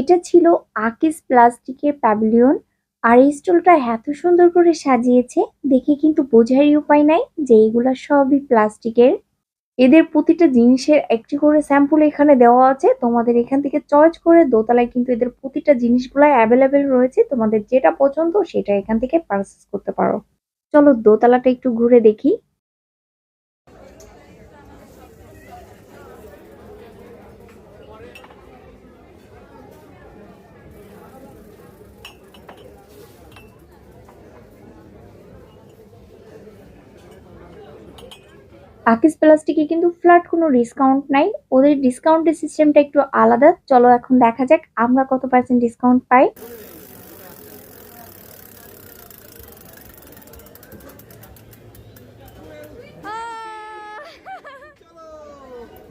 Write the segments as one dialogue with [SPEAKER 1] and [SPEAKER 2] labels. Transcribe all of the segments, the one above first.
[SPEAKER 1] এটা ছিল আকিস প্লাস্টিকের প্যাভিলিয়ন। আর এই স্টলটা এত সুন্দর করে সাজিয়েছে, দেখে কিন্তু বোঝারই উপায় নাই যে এগুলা সবই প্লাস্টিকের। এদের প্রতিটা জিনিসের একটি করে স্যাম্পল এখানে দেওয়া আছে। তোমাদের এখান থেকে চয়েস করে দোতলায় কিন্তু এদের প্রতিটা জিনিসগুলো অ্যাভেলেবেল রয়েছে। তোমাদের যেটা পছন্দ সেটা এখান থেকে পারচেস করতে পারো। চলো দোতলাটা একটু ঘুরে দেখি। আকিস প্লাস্টিকে কিন্তু ফ্ল্যাট কোনো ডিসকাউন্ট নাই। ওদের ডিসকাউন্টের সিস্টেমটা একটু আলাদা। চলো এখন দেখা যাক আমরা কত পার্সেন্ট ডিসকাউন্ট পাই।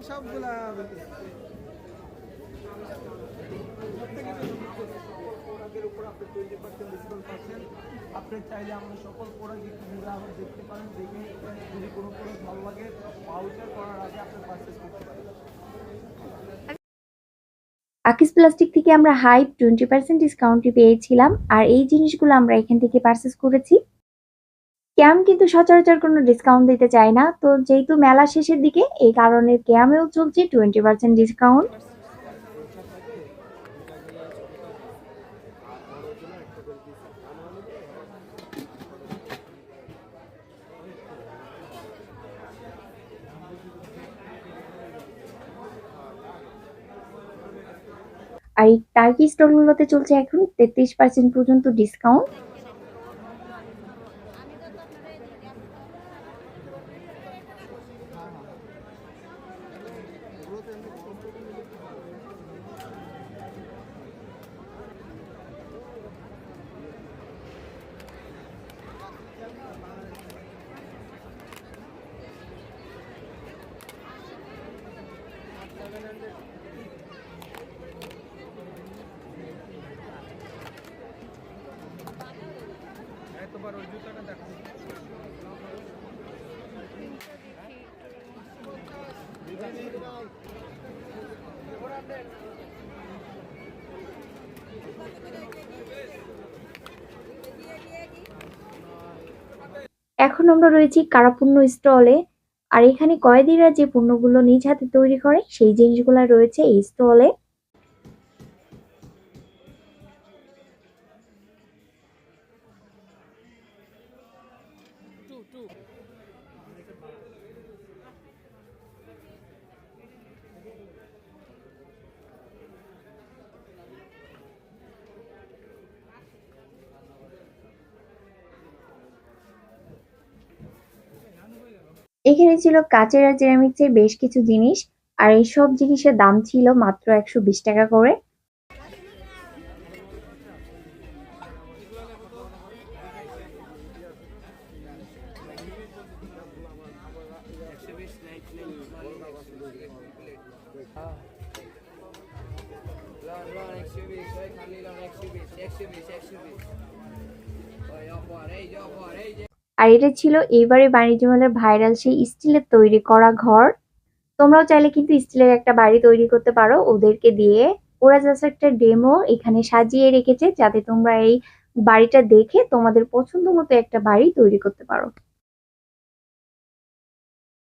[SPEAKER 2] সবগুলা প্রোডাক্টের উপর আপনি টোয়েন্টি পার্সেন্ট ডিসকাউন্ট পাচ্ছেন আপনি চাইলে আমাদের সকল প্রোডাক্ট একটু ঘুরে আবার দেখতে পারেন, দেখে যদি কোনো প্রোডাক্ট ভালো লাগে ভাউচার করার আগে আপনি পারচেস করতে পারেন।
[SPEAKER 1] আকিস প্লাস্টিক থেকে আমরা হাইপ টোয়েন্টি পার্সেন্ট ডিসকাউন্টে পেয়েছিলাম, আর এই জিনিসগুলো আমরা এখান থেকে পারচেস করেছি। ক্যাম কিন্তু সচরাচর কোনো ডিসকাউন্ট দিতে চায় না, তো যেহেতু মেলা শেষের দিকে, এই কারণে ক্যামেও চলছে টোয়েন্টি পার্সেন্ট ডিসকাউন্ট আর এই টার্কি স্টলগুলোতে চলছে এখন তেত্রিশ পার্সেন্ট পর্যন্ত ডিসকাউন্ট
[SPEAKER 2] ওই জুতাটা দেখো?
[SPEAKER 1] এখন আমরা রয়েছি কারাপূর্ণ স্টলে। আর এখানে কয়েদিরা যে পণ্যগুলো নিজ হাতে তৈরি করে, সেই জিনিসগুলো রয়েছে এই স্টলে। এখানে ছিল কাচের আর চেরামিক্সের বেশ কিছু জিনিস, আর এই সব জিনিসের দাম ছিল মাত্র একশো বিশ টাকা করে। আর এটা ছিল এইবারে বাণিজ্য মেলার ভাইরাল সেই স্টিলের তৈরি করা ঘর। তোমরাও চাইলে কিন্তু স্টিলের একটা বাড়ি তৈরি করতে পারো। ওদেরকে দিয়ে ওরা জাস্ট একটা ডেমো এখানে সাজিয়ে রেখেছে যাতে তোমরা এই বাড়িটা দেখে তোমাদের পছন্দ মতো একটা বাড়ি তৈরি করতে পারো।